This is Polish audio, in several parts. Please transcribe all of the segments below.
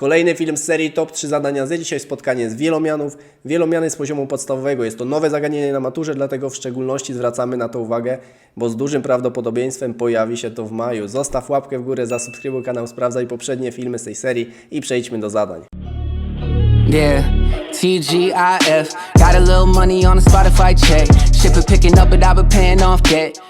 Kolejny film z serii Top 3 zadania z. Dzisiaj spotkanie z wielomianów. Wielomiany z poziomu podstawowego. Jest to nowe zagadnienie na maturze, dlatego w szczególności zwracamy na to uwagę, bo z dużym prawdopodobieństwem pojawi się to w maju. Zostaw łapkę w górę, zasubskrybuj kanał, sprawdzaj poprzednie filmy z tej serii i przejdźmy do zadań. Yeah, TGIF. Got a little money on a Spotify check. Picking up, but I've been paying off debt.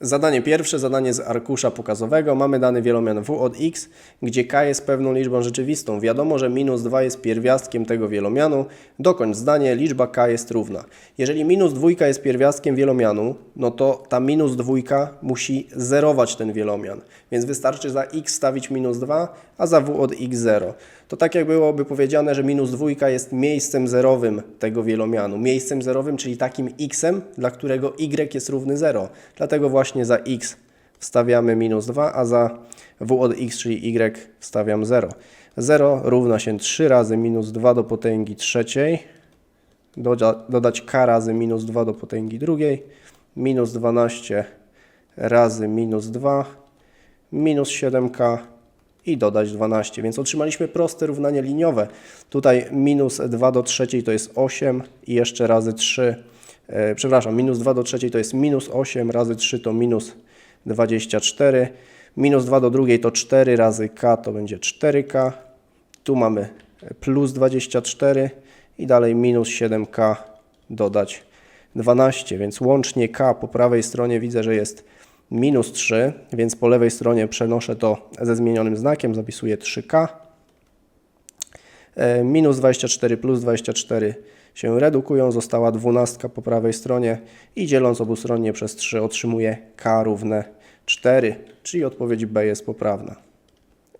Zadanie pierwsze, zadanie z arkusza pokazowego. Mamy dany wielomian w od x, gdzie k jest pewną liczbą rzeczywistą. Wiadomo, że minus 2 jest pierwiastkiem tego wielomianu. Dokończ zdanie, liczba k jest równa. Jeżeli minus dwójka jest pierwiastkiem wielomianu, no to ta minus dwójka musi zerować ten wielomian. Więc wystarczy za x stawić minus 2, a za w od x 0. To tak jak byłoby powiedziane, że minus dwójka jest miejscem zerowym tego wielomianu. Miejscem zerowym, czyli takim xem, dla którego y jest równy 0. Dlatego właśnie za x wstawiamy minus 2, a za w od x, czyli y wstawiam 0. 0 równa się 3 razy minus 2 do potęgi trzeciej, doda, dodać k razy minus 2 do potęgi drugiej, minus 12 razy minus 2, minus 7k i dodać 12, więc otrzymaliśmy proste równanie liniowe. Tutaj minus 2 do trzeciej to jest 8 i jeszcze razy 3, e, przepraszam, minus 2 do trzeciej to jest minus 8, razy 3 to minus 24, minus 2 do drugiej to 4 razy k to będzie 4k, tu mamy plus 24 i dalej minus 7k dodać 12, więc łącznie k po prawej stronie widzę, że jest minus 3, więc po lewej stronie przenoszę to ze zmienionym znakiem, zapisuję 3k. E, Minus 24 plus 24 się redukują, została 12 po prawej stronie i dzieląc obustronnie przez 3 otrzymuję k równe 4, czyli odpowiedź B jest poprawna.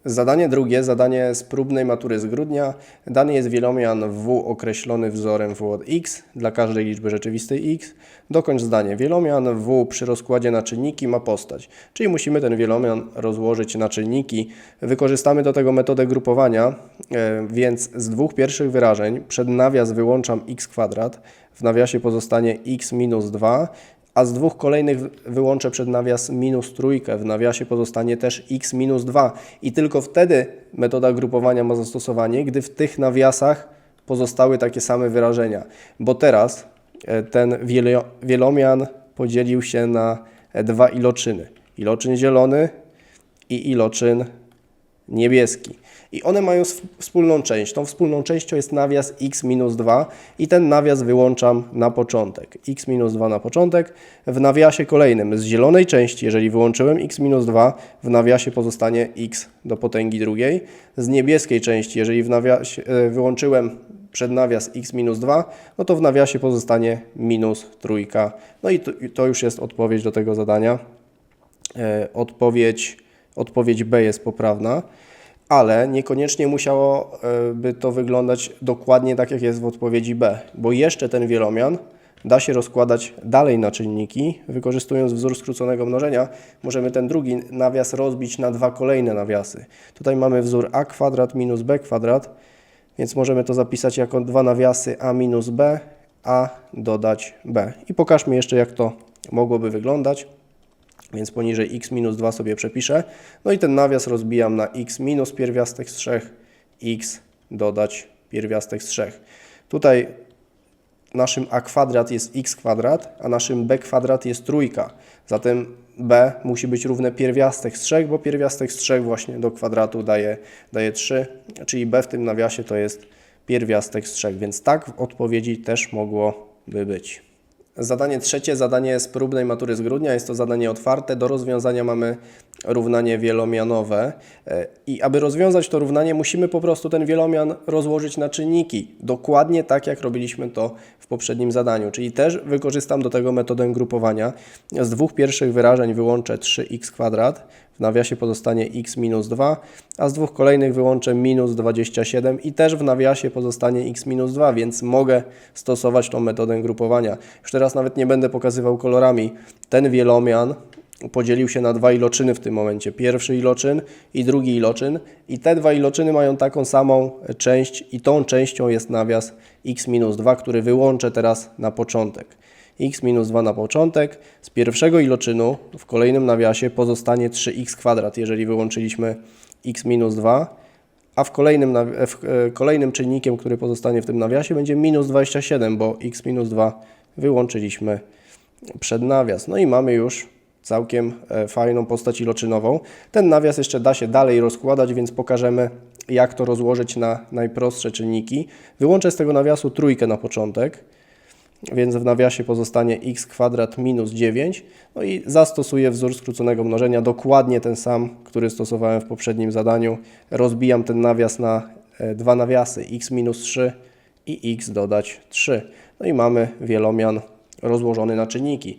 Zadanie drugie, zadanie z próbnej matury z grudnia. Dany jest wielomian w określony wzorem w od x dla każdej liczby rzeczywistej x. Dokończ zdanie. Wielomian w przy rozkładzie na czynniki ma postać. Czyli musimy ten wielomian rozłożyć na czynniki. Wykorzystamy do tego metodę grupowania, e, więc z dwóch pierwszych wyrażeń przed nawias wyłączam x kwadrat, w nawiasie pozostanie x minus 2 a z dwóch kolejnych wyłączę przed nawias minus trójkę, w nawiasie pozostanie też x minus 2 i tylko wtedy metoda grupowania ma zastosowanie, gdy w tych nawiasach pozostały takie same wyrażenia, bo teraz e, ten wielo- wielomian podzielił się na dwa iloczyny. Iloczyn zielony i iloczyn niebieski. I one mają wspólną część. Tą wspólną częścią jest nawias x minus 2 i ten nawias wyłączam na początek. x minus 2 na początek. W nawiasie kolejnym z zielonej części, jeżeli wyłączyłem x minus 2, w nawiasie pozostanie x do potęgi drugiej. Z niebieskiej części, jeżeli w nawiasie, e, wyłączyłem przed nawias x minus 2, no to w nawiasie pozostanie minus trójka. No i to, to już jest odpowiedź do tego zadania. E, odpowiedź, odpowiedź B jest poprawna, ale niekoniecznie musiało e, to wyglądać dokładnie tak, jak jest w odpowiedzi B, bo jeszcze ten wielomian da się rozkładać dalej na czynniki. Wykorzystując wzór skróconego mnożenia, możemy ten drugi nawias rozbić na dwa kolejne nawiasy. Tutaj mamy wzór a kwadrat minus b kwadrat, więc możemy to zapisać jako dwa nawiasy a minus b, a dodać b. I pokażmy jeszcze, jak to mogłoby wyglądać. Więc poniżej x minus 2 sobie przepiszę. No i ten nawias rozbijam na x minus pierwiastek z 3, x dodać pierwiastek z 3. Tutaj naszym a kwadrat jest x kwadrat, a naszym b kwadrat jest trójka. Zatem b musi być równe pierwiastek z 3, bo pierwiastek z 3 właśnie do kwadratu daje, daje 3, czyli b w tym nawiasie to jest pierwiastek z 3, więc tak w odpowiedzi też mogłoby być. Zadanie trzecie, zadanie z próbnej matury z grudnia. Jest to zadanie otwarte. Do rozwiązania mamy równanie wielomianowe. E, I aby rozwiązać to równanie, musimy po prostu ten wielomian rozłożyć na czynniki. Dokładnie tak, jak robiliśmy to w poprzednim zadaniu. Czyli też wykorzystam do tego metodę grupowania. Z dwóch pierwszych wyrażeń wyłączę 3x kwadrat. W nawiasie pozostanie x minus 2, a z dwóch kolejnych wyłączę minus 27 i też w nawiasie pozostanie x minus 2, więc mogę stosować tą metodę grupowania. Już teraz nawet nie będę pokazywał kolorami. Ten wielomian podzielił się na dwa iloczyny w tym momencie. Pierwszy iloczyn i drugi iloczyn. I te dwa iloczyny mają taką samą część i tą częścią jest nawias x minus 2, który wyłączę teraz na początek x minus 2 na początek. Z pierwszego iloczynu w kolejnym nawiasie pozostanie 3x kwadrat, jeżeli wyłączyliśmy x minus 2, a w kolejnym, nawi- w e, kolejnym czynnikiem, który pozostanie w tym nawiasie będzie minus 27, bo x minus 2 wyłączyliśmy przed nawias. No i mamy już całkiem e, fajną postać iloczynową. Ten nawias jeszcze da się dalej rozkładać, więc pokażemy jak to rozłożyć na najprostsze czynniki. Wyłączę z tego nawiasu trójkę na początek, więc w nawiasie pozostanie x kwadrat minus 9. No i zastosuję wzór skróconego mnożenia, dokładnie ten sam, który stosowałem w poprzednim zadaniu. Rozbijam ten nawias na e, dwa nawiasy, x minus 3 i x dodać 3. No i mamy wielomian rozłożony na czynniki.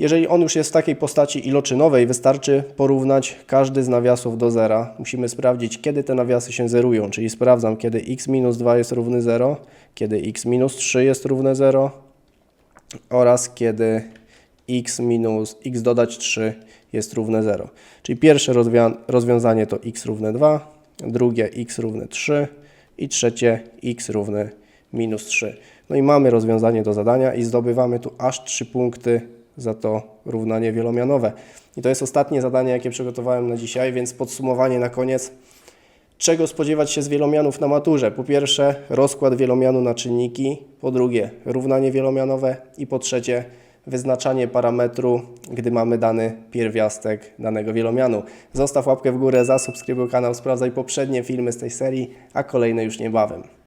Jeżeli on już jest w takiej postaci iloczynowej, wystarczy porównać każdy z nawiasów do zera. Musimy sprawdzić, kiedy te nawiasy się zerują, czyli sprawdzam, kiedy x minus 2 jest równy 0, kiedy x minus 3 jest równe 0 oraz kiedy x minus x dodać 3 jest równe 0. Czyli pierwsze rozwia- rozwiązanie to x równe 2, drugie x równe 3 i trzecie x równe minus 3. No i mamy rozwiązanie do zadania i zdobywamy tu aż 3 punkty za to równanie wielomianowe. I to jest ostatnie zadanie, jakie przygotowałem na dzisiaj, więc podsumowanie na koniec. Czego spodziewać się z wielomianów na maturze? Po pierwsze, rozkład wielomianu na czynniki, po drugie, równanie wielomianowe i po trzecie, wyznaczanie parametru, gdy mamy dany pierwiastek danego wielomianu. Zostaw łapkę w górę, zasubskrybuj kanał, sprawdzaj poprzednie filmy z tej serii, a kolejne już niebawem.